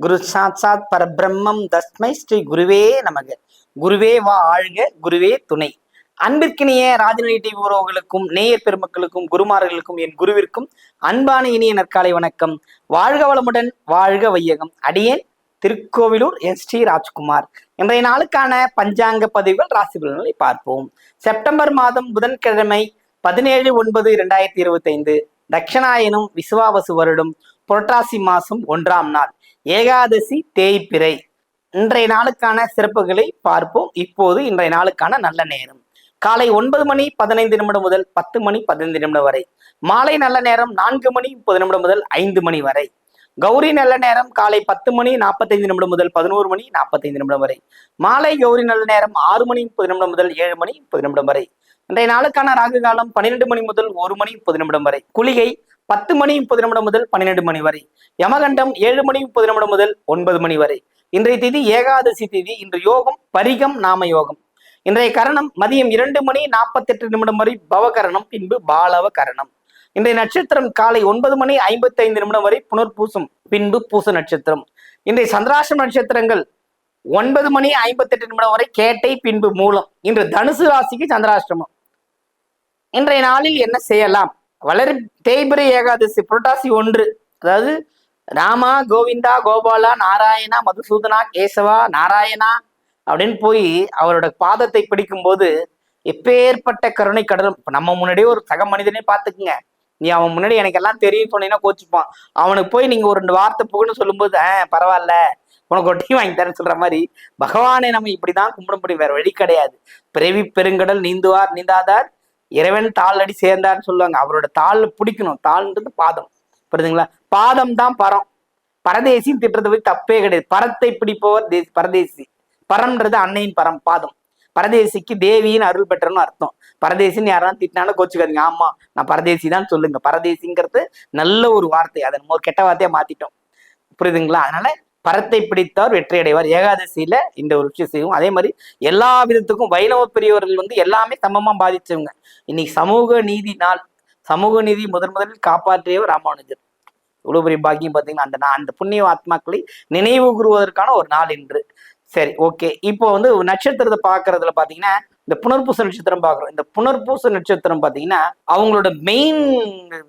குரு சாட்சாத் பரபிரம்மம் தஸ்மை ஸ்ரீ குருவே நமக. குருவே வா ஆழ்க குருவே துணை. அன்பிற்கினிய ராஜநிலை டிவி உறவுகளுக்கும் நேயர் பெருமக்களுக்கும் குருமார்களுக்கும் என் குருவிற்கும் அன்பான இனிய நற்காலை வணக்கம். வாழ்க வளமுடன் வாழ்க வையகம். அடியேன் திருக்கோவிலூர் எஸ் டி ராஜ்குமார். இன்றைய நாளுக்கான பஞ்சாங்க பதிவுகள் ராசி பலன்களை பார்ப்போம். செப்டம்பர் மாதம் புதன்கிழமை பதினேழு ஒன்பது இரண்டாயிரத்தி இருபத்தி ஐந்து தட்சணாயனும் விசுவாவசு வருடம். புரட்டாசி மாசம் ஒன்றாம் நாள். ஏகாதசி தேய்பிறை. இன்றைய நாளுக்கான சிறப்புகளை பார்ப்போம். இப்போது இன்றைய நாளுக்கான நல்ல நேரம். காலை ஒன்பது மணி பதினைந்து நிமிடம் முதல் பத்து மணி பதினைந்து நிமிடம் வரை. மாலை நல்ல நேரம் நான்கு மணி முப்பது நிமிடம் முதல் ஐந்து மணி வரை. கௌரி நல்ல நேரம் காலை பத்து மணி நாற்பத்தைந்து நிமிடம் முதல் பதினோரு மணி நாற்பத்தைந்து நிமிடம் வரை. மாலை கௌரி நல்ல நேரம் ஆறு மணி முப்பது நிமிடம் முதல் ஏழு மணி முப்பது நிமிடம் வரை. இன்றைய நாளுக்கான ராகு காலம் பன்னிரெண்டு மணி முதல் ஒரு மணி முப்பது நிமிடம் வரை. குளிகை பத்து மணி முப்பது நிமிடம் முதல் பன்னிரெண்டு மணி வரை. யமகண்டம் ஏழு மணி முப்பது நிமிடம் முதல் ஒன்பது மணி வரை. இன்றைய திதி ஏகாதசி திதி. இன்று யோகம் பரிகம் நாம யோகம். இன்றைய கரணம் மதியம் இரண்டு மணி நாற்பத்தி எட்டு நிமிடம் வரை பவகரணம் பின்பு பாலவ கரணம். இன்றைய நட்சத்திரம் காலை ஒன்பது மணி ஐம்பத்தி ஐந்து நிமிடம் வரை புனர்பூசம் பின்பு பூச நட்சத்திரம். இன்றைய சந்திராசிரம நட்சத்திரங்கள் ஒன்பது மணி ஐம்பத்தெட்டு நிமிடம் வரை கேட்டை பின்பு மூலம். இன்று தனுசு ராசிக்கு சந்திராஷ்டிரமம் இன்றைய நாளில் என்ன செய்யலாம்? வளர் தேய்பிரை ஏகாதசி புரட்டாசி ஒன்று. அதாவது ராமா கோவிந்தா கோபாலா நாராயணா மதுசூதனா கேசவா நாராயணா அப்படின்னு போய் அவரோட பாதத்தை பிடிக்கும்போது எப்பேற்பட்ட கருணை கடலும். இப்ப நம்ம முன்னாடியே ஒரு சக மனிதனே பார்த்துக்குங்க. நீ அவன் முன்னாடி எனக்கு எல்லாம் தெரியும் சொன்னீங்கன்னா கோச்சுப்பான். அவனுக்கு போய் நீங்க ஒரு ரெண்டு வார்த்தை புகழ்னு சொல்லும்போது ஆஹ் பரவாயில்ல. உனக்கு ஒட்டி வாங்கி தரேன்னு சொல்ற மாதிரி பகவானை நம்ம இப்படிதான் கும்பிட முடியும் வேற வழி கிடையாது. பிறவி பெருங்கடல் நீந்துவார் நீந்தாதார். இறைவன் தாள் அடி சேர்ந்தார்னு சொல்லுவாங்க. அவரோட தாள் பிடிக்கணும். தாள்ன்றது பாதம். புரியுதுங்களா? பாதம் தான் பரம். பரதேசின்னு திட்டுறது போய் தப்பே கிடையாது. பரத்தை பிடிப்பவர் தே பரதேசி. பரம்ன்றது அன்னையின் பரம் பாதம். பரதேசிக்கு தேவியின் அருள் பெற்றன்னு அர்த்தம். பரதேசின்னு யாராவது திட்டினாலும் கோச்சுக்காதீங்க. ஆமா நான் பரதேசி தான் சொல்லுங்க. பரதேசிங்கிறது நல்ல ஒரு வார்த்தை. அதை நம்ம ஒரு கெட்ட வார்த்தையா மாத்திட்டோம். புரியுதுங்களா? அதனால பரத்தை பிடித்தார் வெற்றி அடைவார் ஏகாதசியில இந்த ஒரு விஷயம் செய்வோம். அதே மாதிரி எல்லா விதத்துக்கும் வைணவ பெரியவர்கள் வந்து எல்லாமே சமமா பாதிச்சவங்க. இன்னைக்கு சமூக நீதி நாள். சமூக நீதி முதன் முதலில் காப்பாற்றியவர் ராமானுஜர். இவ்வளவு பெரிய பாக்கியம் பார்த்தீங்கன்னா அந்த நா- அந்த புண்ணிய ஆத்மாக்களை நினைவு கூறுவதற்கான ஒரு நாள் இன்று. சரி ஓகே. இப்போ வந்து நட்சத்திரத்தை பார்க்கறதுல பாத்தீங்கன்னா இந்த புனர்பூச நட்சத்திரம் பார்க்குறோம் இந்த புனர்பூச நட்சத்திரம் பாத்தீங்கன்னா அவங்களோட மெயின்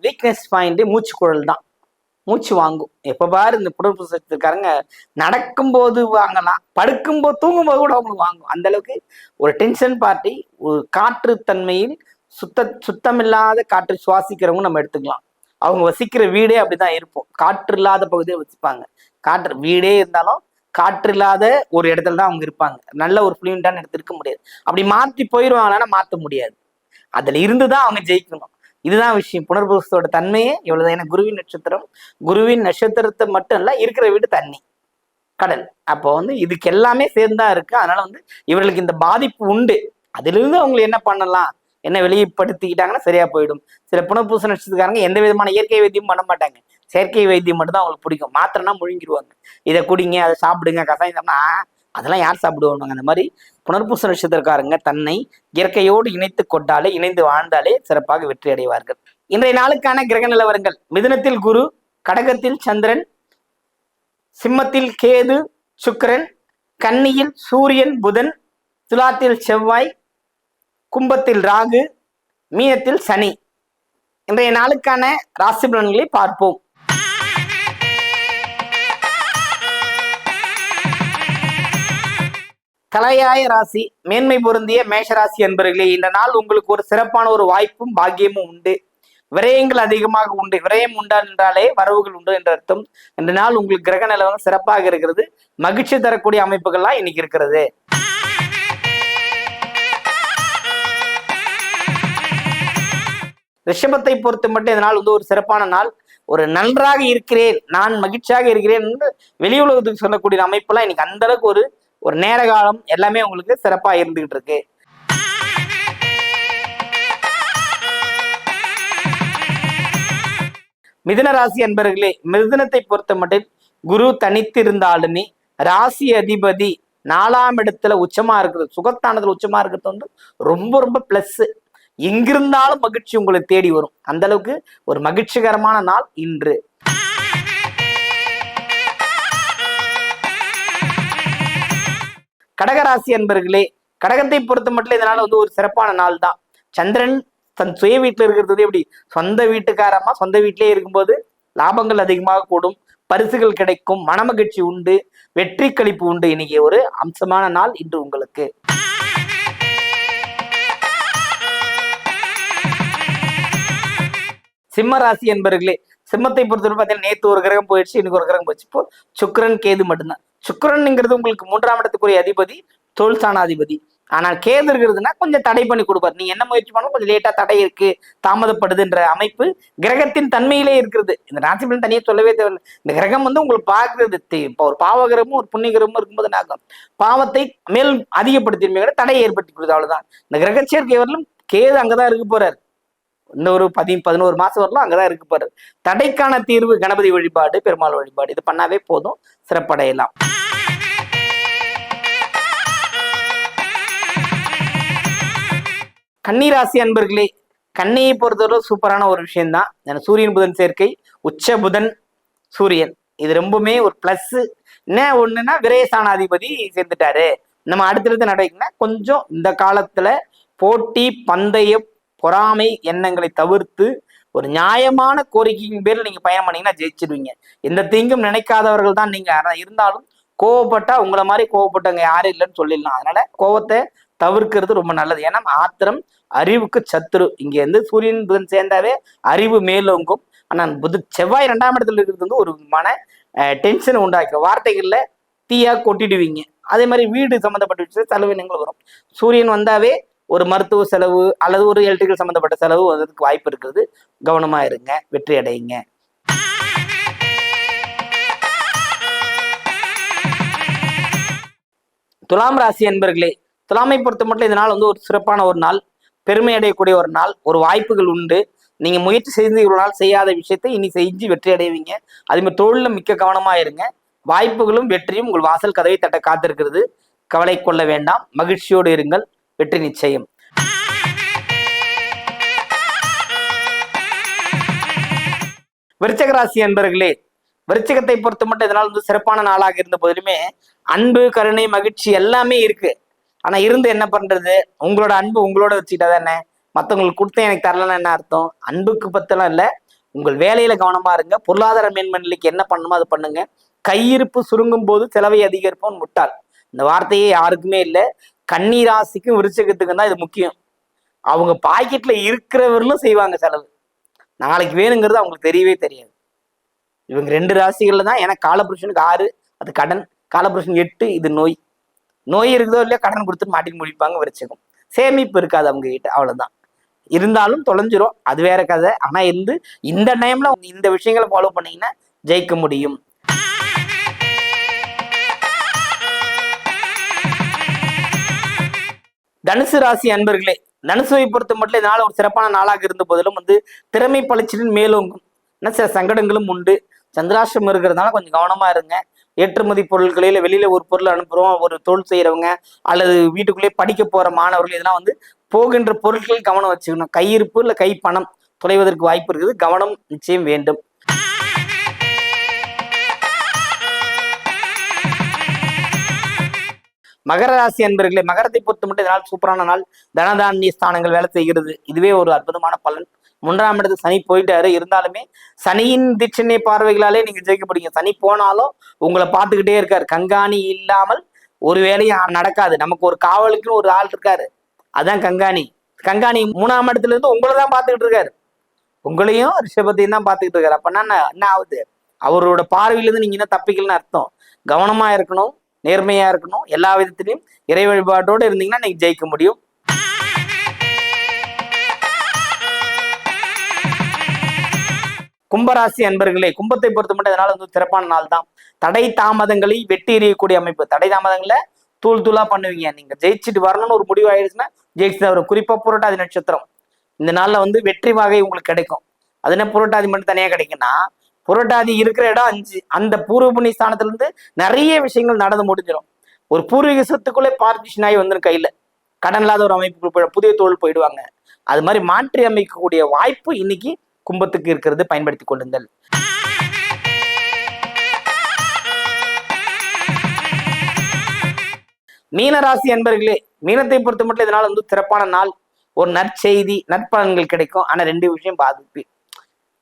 வீக்னஸ் பாயிண்ட் மூச்சு குழல் தான். மூச்சு வாங்கும். எப்ப பாரு இந்த புனர்பூச நடக்கும் நடக்கும்போது வாங்கலாம். படுக்கும்போது தூங்கும்போது கூட அவங்களுக்கு வாங்கும். அந்த அளவுக்கு ஒரு டென்ஷன் பார்ட்டி ஒரு காற்று தன்மையில் சுத்த சுத்தமில்லாத காற்று சுவாசிக்கிறவங்க நம்ம எடுத்துக்கலாம். அவங்க வசிக்கிற வீடே அப்படிதான் இருப்போம் காற்று இல்லாத பகுதியை வசிப்பாங்க. காற்று வீடே இருந்தாலும் காற்று இல்லாத ஒரு இடத்துல தான் அவங்க இருப்பாங்க. நல்ல ஒரு ஃப்ளூயண்டான இடத்துல இருக்க முடியாது. அப்படி மாத்தி போயிடுவாங்கன்னா மாத்த முடியாது. அதுல இருந்து தான் அவங்க ஜெயிக்கணும். இதுதான் விஷயம். புனர்பூசத்தோட தன்மையே இவ்வளவுதான். ஏன்னா குருவின் நட்சத்திரம் குருவின் நட்சத்திரத்தை மட்டும் இல்ல இருக்கிற வீடு தண்ணி கடல். அப்போ வந்து இதுக்கு எல்லாமே சேர்ந்தா இருக்கு. அதனால வந்து இவர்களுக்கு இந்த பாதிப்பு உண்டு. அதிலிருந்து அவங்க என்ன பண்ணலாம்? என்ன வெளிப்படுத்திக்கிட்டாங்கன்னா சரியா போயிடும். சில புனர்பூச நட்சத்திரக்காரங்க எந்த விதமான இயற்கை வைத்தியம் பண்ண மாட்டாங்க. செயற்கை வைத்தியம் மட்டும் தான் அவங்களுக்கு பிடிக்கும். மாத்திரனா முழுங்கிடுவாங்க இதை குடிங்க அதை சாப்பிடுங்க கசாயம் சாப்பிட்டா அதெல்லாம் யார் சாப்பிடுவாங்க அந்த மாதிரி புனர்பூச நட்சத்திரக்காரங்க தன்னை இயற்கையோடு இணைத்து கொண்டாலே இணைந்து வாழ்ந்தாலே சிறப்பாக வெற்றி அடைவார்கள். இன்றைய நாளுக்கான கிரக நிலவரங்கள். மிதுனத்தில் குரு கடகத்தில் சந்திரன் சிம்மத்தில் கேது சுக்கிரன் கன்னியில் சூரியன் புதன் துலாத்தில் செவ்வாய் கும்பத்தில் ராகு மீனத்தில் சனி. இன்றைய நாளுக்கான ராசி பலன்களை பார்ப்போம். கலையாய ராசி மேன்மை பொருந்திய மேஷராசி என்பர்களே இந்த நாள் உங்களுக்கு ஒரு சிறப்பான ஒரு வாய்ப்பும் பாக்கியமும் உண்டு. விரயங்கள் அதிகமாக உண்டு. விரயம் உண்டால் என்றாலே வரவுகள் உண்டு என்ற அர்த்தம். இந்த நாள் உங்களுக்கு கிரக நிலவரம் சிறப்பாக இருக்கிறது. மகிழ்ச்சி தரக்கூடிய அமைப்புகள்லாம் இன்னைக்கு இருக்கிறது. ரிஷபத்தை பொறுத்து மட்டும் இந்த நாள் வந்து ஒரு சிறப்பான நாள். ஒரு நன்றாக இருக்கிறேன் நான் மகிழ்ச்சியாக இருக்கிறேன் என்று வெளி உலகத்துக்கு சொல்லக்கூடிய அமைப்பெல்லாம் இன்னைக்கு அந்த அளவுக்கு ஒரு ஒரு நேர காலம் எல்லாமே உங்களுக்கு சிறப்பா இருந்துகிட்டு இருக்கு மிதுன ராசி அன்பர்களே மிதுனத்தை பொறுத்த மட்டும் குரு தனித்திருந்தாலுமே ராசி அதிபதி நாலாம் இடத்துல உச்சமா இருக்கிறது சுகத்தானதுல உச்சமா இருக்கிறது வந்து ரொம்ப ரொம்ப பிளஸ் எங்கிருந்தாலும் மகிழ்ச்சி உங்களை தேடி வரும். அந்த அளவுக்கு ஒரு மகிழ்ச்சிகரமான நாள் இன்று. கடகராசி அன்பர்களே கடகத்தை பொறுத்த மட்டும் இதனால வந்து ஒரு சிறப்பான நாள் தான். சந்திரன் தன் சுய வீட்டில் இருக்கிறது எப்படி? சொந்த வீட்டுக்காரமா சொந்த வீட்டிலே இருக்கும்போது லாபங்கள் அதிகமாக கூடும் பரிசுகள் கிடைக்கும் மனமகிழ்ச்சி உண்டு வெற்றி கழிப்பு உண்டு. இன்னைக்கு ஒரு அம்சமான நாள் இன்று உங்களுக்கு. சிம்ம ராசி என்பர்களே சிம்மத்தை பொறுத்தவரை பார்த்தீங்கன்னா நேற்று ஒரு கிரகம் போயிடுச்சு இன்னைக்கு ஒரு கிரகம் போயிடுச்சு. இப்போ சுக்கரன் கேது மட்டும்தான். சுக்கிரன்ங்கிறது உங்களுக்கு மூன்றாம் இடத்துக்குரிய அதிபதி தொழில் ஸ்தானாதிபதி ஆனால் கேது இருக்கிறதுனா கொஞ்சம் தடை பண்ணி கொடுப்பாரு. நீங்க என்ன முயற்சி பண்ணாலும் கொஞ்சம் லேட்டா தடை இருக்கு தாமதப்படுதுன்ற அமைப்பு கிரகத்தின் தன்மையிலே இருக்கிறது. இந்த ராசிபலன் தனியாக சொல்லவே தேவையில்லை. இந்த கிரகம் வந்து உங்களுக்கு பார்க்கறது இப்போ ஒரு பாவகிரமும் ஒரு புண்ணியகிரமும் இருக்கும்போது நாகும் பாவத்தை மேல் அதிகப்படுத்திருமே கூட தடையை ஏற்படுத்தி கொடுது அவ்வளவுதான். இந்த கிரக சேர்க்கை வரலும் கேது அங்கதான் இருக்க போறாரு. இந்த ஒரு பதி பதினோரு மாசம் வரலாம் அங்கதான் இருக்குப்பாரு தடைக்கான தீர்வு கணபதி வழிபாடு பெருமாள் வழிபாடு. இது பண்ணாவே போதும். சிறப்படையலாம். கன்னிராசி அன்பர்களே கன்னியை பொறுத்தவரை சூப்பரான ஒரு விஷயம்தான். சூரியன் புதன் சேர்க்கை உச்ச புதன் சூரியன். இது ரொம்பவுமே ஒரு பிளஸ் என்ன ஒண்ணுன்னா விரயசானாதிபதி சேர்ந்துட்டாரு. நம்ம அடுத்தடுத்து நடக்குன்னா கொஞ்சம் இந்த காலத்துல போட்டி பந்தயம் பொறாமை எண்ணங்களை தவிர்த்து ஒரு நியாயமான கோரிக்கையின் பேரில் நீங்க பயணம் பண்ணீங்கன்னா ஜெயிச்சிடுவீங்க எந்த தீங்கும் நினைக்காதவர்கள் தான் நீங்க இருந்தாலும் கோவப்பட்டா உங்களை மாதிரி கோவப்பட்டவங்க யாரும் இல்லைன்னு சொல்லிடலாம். அதனால கோவத்தை தவிர்க்கிறது ரொம்ப நல்லது. ஏன்னா ஆத்திரம் அறிவுக்கு சத்துரு. இங்க இருந்து சூரியன் புதன் சேர்ந்தாவே அறிவு மேலோங்கும். ஆனா புது செவ்வாய் ரெண்டாம் இடத்துல இருக்கிறது வந்து ஒரு மன டென்ஷன் உண்டாக்கும் வார்த்தைகள்ல தீயா கொட்டிடுவீங்க. அதே மாதிரி வீடு சம்மந்தப்பட்ட விஷயம் செலவினங்கள் வரும். சூரியன் வந்தாவே ஒரு மருத்துவ செலவு அல்லது ஒரு எலக்ட்ரிக்கல் சம்மந்தப்பட்ட செலவு வர்றதுக்கு வாய்ப்பு இருக்கிறது கவனமா இருங்க. வெற்றி அடையுங்க. துலாம் ராசி அன்பர்களே துலாமை பொறுத்த மட்டும் இந்த நாள் வந்து ஒரு சிறப்பான ஒரு நாள். பெருமை அடையக்கூடிய ஒரு நாள். ஒரு வாய்ப்புகள் உண்டு. நீங்க முயற்சி செய்து இவ்வளவு நாள் செய்யாத விஷயத்தை இனி செஞ்சு வெற்றி அடைவீங்க. அதுமாதிரி தொழில மிக்க கவனமா இருங்க. வாய்ப்புகளும் வெற்றியும் உங்கள் வாசல் கதவை தட்ட காத்திருக்கிறது. கவலை கொள்ள வேண்டாம். மகிழ்ச்சியோடு இருங்கள். வெற்றி நிச்சயம். விருச்சகராசி அன்பர்களே விருச்சகத்தை பொறுத்து மட்டும் இதனால் வந்து சிறப்பான நாளாக இருந்த போதிலுமே அன்பு கருணை மகிழ்ச்சி எல்லாமே இருக்கு. ஆனா இருந்து என்ன பண்றது? உங்களோட அன்பு உங்களோட வச்சுக்கிட்டா தானே? மற்றவங்களுக்கு கொடுத்தேன் எனக்கு தரலன்னு என்ன அர்த்தம்? அன்புக்கு பத்தெல்லாம் இல்லை. உங்கள் வேலையில கவனமா இருங்க. பொருளாதார மேன்மநிலைக்கு என்ன பண்ணணுமோ அதை பண்ணுங்க. கையிருப்பு சுருங்கும் போது செலவை அதிகரிப்போம் முட்டாள் இந்த வார்த்தையே யாருக்குமே இல்லை. கன்னிராசிக்கும் விருச்சகத்துக்கும் தான் இது முக்கியம். அவங்க பாக்கெட்ல இருக்கிறவர்களும் செய்வாங்க செலவு. நாளைக்கு வேணுங்கிறது அவங்களுக்கு தெரியவே தெரியாது. இவங்க ரெண்டு ராசிகள்ல தான் ஏன்னா காலபுருஷனுக்கு ஆறு அது கடன். காலபுருஷன் எட்டு இது நோய். நோய் இருக்குதோ இல்லையா கடன் கொடுத்துட்டு மாட்டின்னு முடிப்பாங்க விருச்சகம். சேமிப்பு இருக்காது அவங்க கிட்ட அவ்வளவுதான். இருந்தாலும் தொலைஞ்சிரும். அது வேற கதை. ஆனா இருந்து இந்த டைம்ல இந்த விஷயங்களை ஃபாலோ பண்ணீங்கன்னா ஜெயிக்க முடியும். தனுசு ராசி அன்பர்களே தனுசுவை பொறுத்த மட்டும் இதனால் ஒரு சிறப்பான நாளாக இருந்த போதிலும் வந்து திறமை பளிச்சின் மேலோங்கும் என்ன சில சங்கடங்களும் உண்டு. சந்திராஷ்டிரம் இருக்கிறதுனால கொஞ்சம் கவனமா இருங்க. ஏற்றுமதி பொருட்களில் வெளியில ஒரு பொருள் அனுப்புறோம் ஒரு தொழில் செய்யறவங்க அல்லது வீட்டுக்குள்ளேயே படிக்க போற மாணவர்கள் இதெல்லாம் வந்து போகின்ற பொருட்கள் கவனம் வச்சுக்கணும். கையிருப்பு இல்லை கை பணம் தொலைவதற்கு வாய்ப்பு இருக்குது. கவனம் நிச்சயம் வேண்டும். மகர ராசி அன்பர்களே மகரத்தை பொறுத்த மட்டும் இதனால் சூப்பரான நாள். தனதானிய ஸ்தானங்கள் வேலை செய்கிறது. இதுவே ஒரு அற்புதமான பலன். மூன்றாம் இடத்துக்கு சனி போயிட்டாரு. இருந்தாலுமே சனியின் தீட்சணை பார்வைகளாலே நீங்க ஜெயிக்கப்படுங்க சனி போனாலும் உங்களை பார்த்துக்கிட்டே இருக்காரு. கண்காணி இல்லாமல் ஒரு வேலையும் நடக்காது. நமக்கு ஒரு காவலுக்குன்னு ஒரு ஆள் இருக்காரு. அதான் கங்காணி. கங்காணி மூணாம் இடத்துல இருந்து உங்களை தான் பார்த்துக்கிட்டு இருக்காரு. உங்களையும் ரிஷபத்தையும் தான் பார்த்துக்கிட்டு இருக்காரு. அப்ப என்ன என்ன ஆகுது? அவரோட பார்வையிலிருந்து நீங்க என்ன தப்பிக்கலன்னு அர்த்தம். கவனமா இருக்கணும். நேர்மையா இருக்கணும். எல்லா விதத்திலையும் இறை வழிபாட்டோடு இருந்தீங்கன்னா நீங்க ஜெயிக்க முடியும். கும்பராசி அன்பர்களே கும்பத்தை பொறுத்த மட்டும் இதனால வந்து சிறப்பான நாள் தான். தடை தாமதங்களை வெட்டி எறியக்கூடிய அமைப்பு. தடை தாமதங்களை தூள் தூளா பண்ணுவீங்க. நீங்க ஜெயிச்சுட்டு வரணும்னு ஒரு முடிவு ஆயிடுச்சுன்னா ஜெயிச்சு வரும் குறிப்பா புரட்டாதி நட்சத்திரம். இந்த நாள்ல வந்து வெற்றி வகை உங்களுக்கு கிடைக்கும். அது என்ன புரட்டாதி மட்டும் தனியா கிடைக்குன்னா புரட்டாதி இருக்கிற இடம் அஞ்சு. அந்த பூர்வ புண்ணிய ஸ்தானத்துல இருந்து நிறைய விஷயங்கள் நடந்து முடிஞ்சிடும். ஒரு பூர்வீக சொத்துக்குள்ளே பார்ட்டிஷன் ஆகி வந்துடும் கையில். கடன் இல்லாத ஒரு அமைப்பு புதிய தொழில் போயிடுவாங்க. அது மாதிரி மாற்றி அமைக்கக்கூடிய வாய்ப்பு இன்னைக்கு கும்பத்துக்கு இருக்கிறது பயன்படுத்தி கொள்ளுங்கள். மீனராசி அன்பர்களே மீனத்தை பொறுத்த மட்டும் இதனால் வந்து சிறப்பான நாள். ஒரு நற்செய்தி நற்பலன்கள் கிடைக்கும். ஆனால் ரெண்டு விஷயம் பாதிப்பு.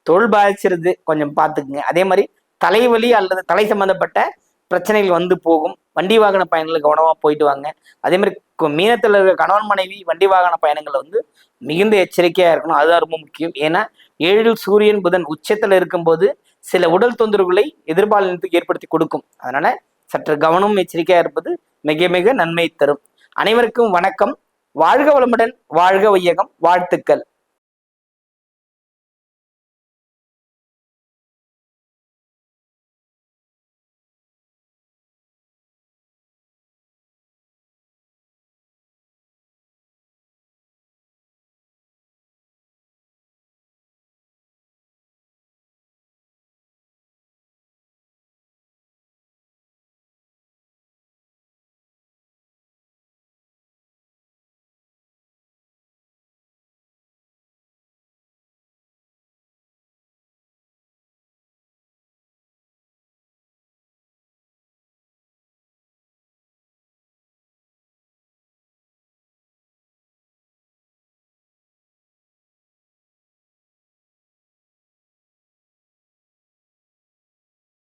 தொழில் பாதிச்சிருது கொஞ்சம் பார்த்துக்குங்க. அதே மாதிரி தலைவலி அல்லது தலை சம்பந்தப்பட்ட பிரச்சனைகள் வந்து போகும். வண்டி வாகன பயணங்கள் கவனமாக போயிட்டு வாங்க. அதே மாதிரி மீனத்தில் இருக்கிற கணவன் மனைவி வண்டி வாகன பயணங்கள் வந்து மிகுந்த எச்சரிக்கையாக இருக்கணும். அதுதான் ரொம்ப முக்கியம். ஏன்னா ஏழில் சூரியன் புதன் உச்சத்தில் இருக்கும்போது சில உடல் தொந்தரவுகளை எதிர்பாலினத்துக்கு ஏற்படுத்தி கொடுக்கும். அதனால சற்று கவனமும் எச்சரிக்கையாக இருப்பது மிக மிக நன்மை தரும். அனைவருக்கும் வணக்கம். வாழ்க வளமுடன் வாழ்க வையகம் வாழ்த்துக்கள்.